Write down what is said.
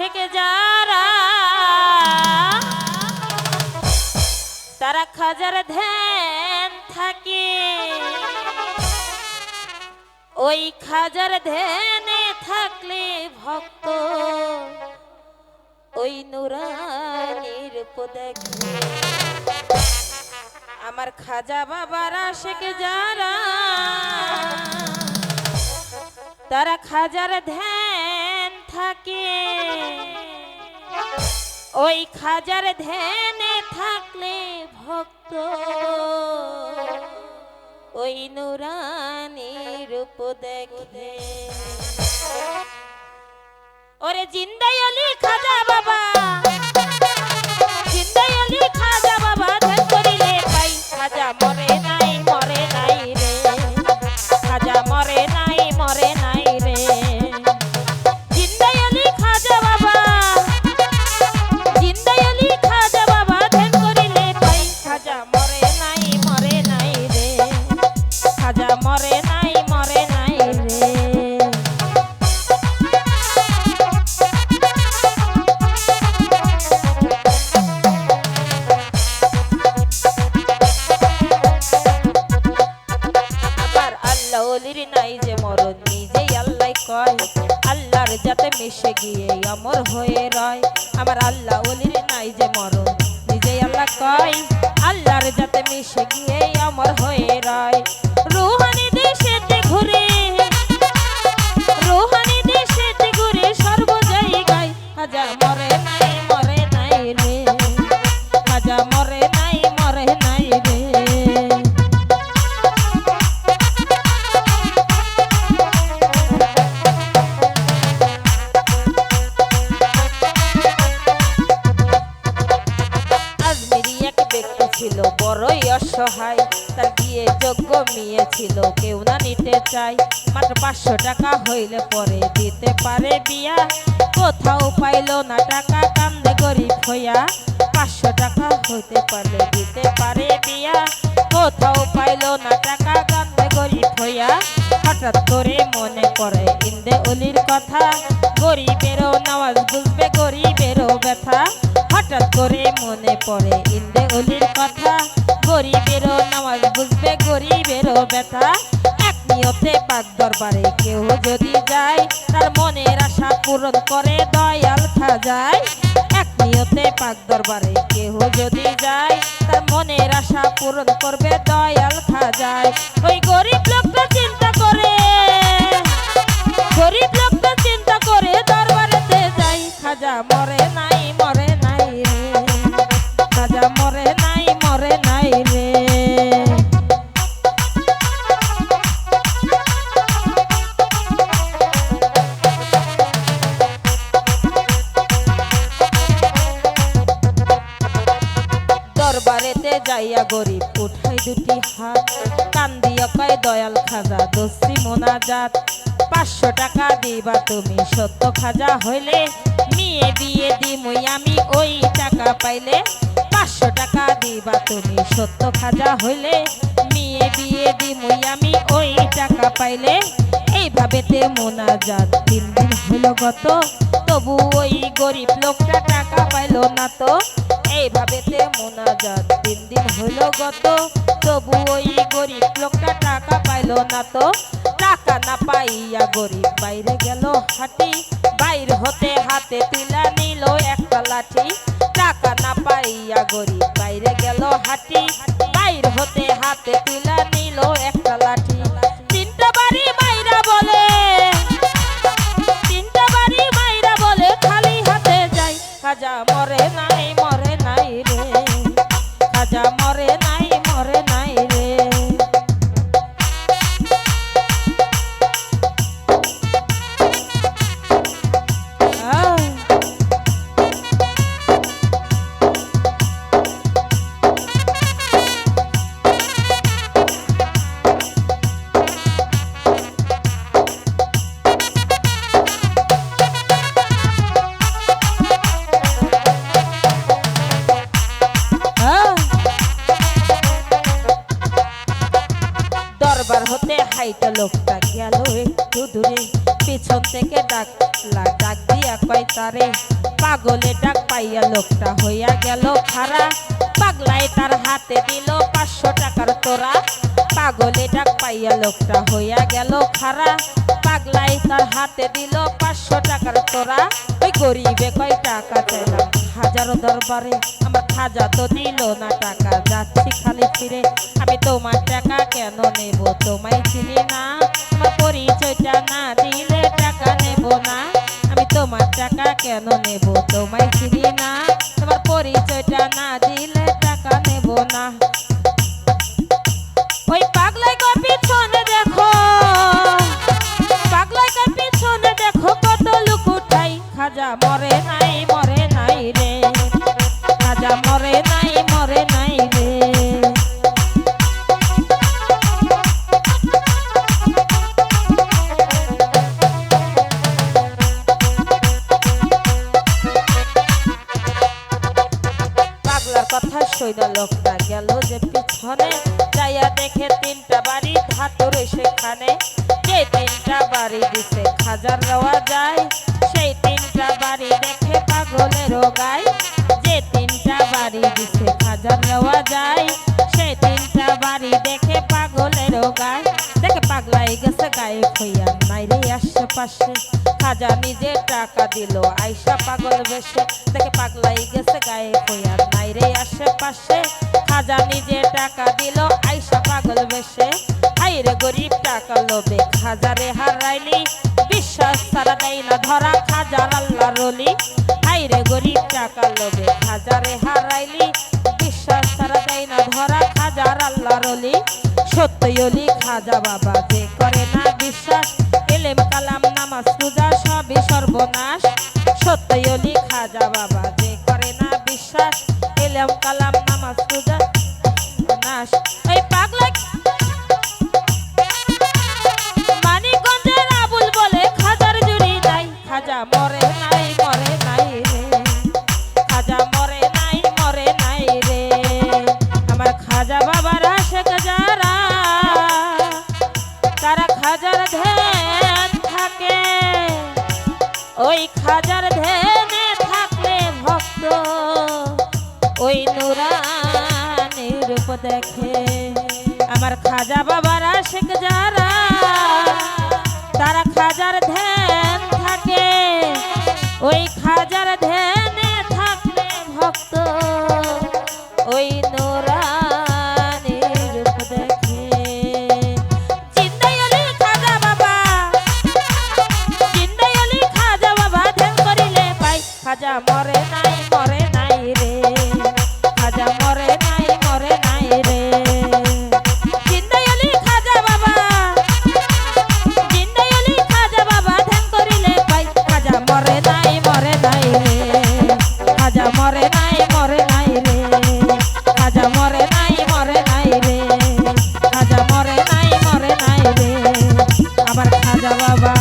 আশেকে যারা, তারা খাজার ধ্যান থাকে। ওই খাজার ধ্যানে থাকলে ভক্ত, ওই নুরানির দেখে। আমার খাজা বাবার আশেকে যারা, তারা খাজার ধ্যান থাকে। ওই খাজার ধ্যানে থাকলে ভক্ত। ওই নুরানি রূপ দেখে ওরে জিন্দাই অলি খাজা বাবা। জিন্দাই অলি মিশে গিয়ে অমর হয়ে চায় মাত্র পাঁচশো টাকা হইলে পরে দিতে পারে বিয়া। কোথাও পাইলো না টাকা, কান্দে গরিব হইয়া পাঁচশো টাকা হইতে পারলে দিতে পারে বিয়া। কোথাও পাইলো না টাকা, কান্দে গরিব হইয়া হঠাৎ করে মনে পড়ে ইন্দে অলির কথা। গরিবেরও নামাজ বুঝবে, গরিবেরও ব্যথা। হঠাৎ করে মনে পড়ে ইন্দে অলির কথা। গরিবেরও নামাজ বুঝবে, গরিবেরও ব্যথা। নিয়তে পাক দরবারে কেউ যদি যায়, তার মনের আশা পূরণ করে দয়াল খাজায়। এক নিয়তে পাক দরবারে কেউ যদি যায়, তার মনের আশা পূরণ করবে দয়াল খাজায়। ওই গরিব লোকটা চিন্তা করে। গরিব লোকটা যাইয়া গরিব, উঠাই দুটি হাত। কান্দিয়া কয়, দয়াল খাজা দস্যি মোনাজাত। পাঁচশো টাকা দিবা তুমি, সত্য খাজা হইলে। মেয়ে বিয়ে দিমুই আমি, ওই টাকা পাইলে। পাঁচশো টাকা দিবা তুমি, সত্য খাজা হইলে। মেয়ে বিয়ে দিমুই আমি, ওই টাকা পাইলে। এইভাবে তে মোনাজাত তিন দিন হইল গত। তবু ওই গরিব লোকটা টাকা পাইলো না তো। এইভাবে তে মোনাজাত তিন দিন হইল গত। তবু ওই গরিব লোকটা টাকা পাইলো না তো। টাকা না পাইয়া গরিব বাইরে গেল হাঁটি। বাইর হতে হাতে তুলা নিল একটা লাঠি। টাকা না পাইয়া গরিব বাইরে গেল হাঁটি। বাইর হতে হাতে তুলা নিল একটা দরবার হতে হাইটা লোকটা গেল একটু দূরে। পিছন থেকে ডাক ডাক দিয়া কয়, তারে পাগলে ডাক পাইয়া লোকটা হইয়া গেল খারা পাগলাই তার হাতে দিল পাঁচশো টাকার তোরা পাগলে ডাক পাইয়া লোকটা হইয়া গেল খারা পাগলাই তার হাতে দিল পাঁচশো টাকার তোরা ওই গরিবে কয় টাকা চাইলাম? হাজারো দরবারে, আমার খাজা তো দিল না টাকা, যাচ্ছি খালি ফিরে। আমি তোমার টাকা কেন নেব? তোমায় চিনি না, আমার পরিচয়টা না দিলে টাকা নেব না। আমি তোমার টাকা কেন নেব? তোমায় চিনি কথা লোকটা গেল যে পিছনে, যাইয়া দেখে তিনটা বাড়ি ধাতুর সেখানে। যে তিনটা বাড়ি দিছে খাজার রওয়া যায়, সেই তিনটা বাড়ি দেখে পাগলের গায়। যে তিনটা বাড়ি দিছে খাজার রওয়া যায়, সেই তিনটা বাড়ি দেখে পাগলের গায়। দেখে পাগলাই গেছে গায়ে হইয়া নাই রে আশেপাশে। খাজা নিজে টাকা দিল। আইসা পাগল বেশে, দেখে পাগলাই গেছে, গায়ে হইয়া নাই রে আশেপাশে। খাজা নিজে টাকা দিল, আইসা পাগল বেশে। হাই রে গরিব টাকা লোবে খাজারে হারাইলি। বিশ্বাস সারা দেয় না ধরা খাজার আল্লাহ রলি হাই রে গরিব টাকা লোবে খাজারে হারাইলি। বিশ্বাস সারা দেয় না ধরা খাজার আল্লাহ রলি সত্যই অলি খাজা বাবা, যে করে না বিশ্বাস এলেম কালাম নামাজ পূজা সবই সর্বনাশ। সত্যই অলি খাজা বাবা, যে করে না বিশ্বাস, এলেম কালাম নামাজ পূজা নাশ এই পাগলা খাজার থাকলে ভক্ত ওই দেখে। আমার খাজা বাবার আশেক যারা va, va.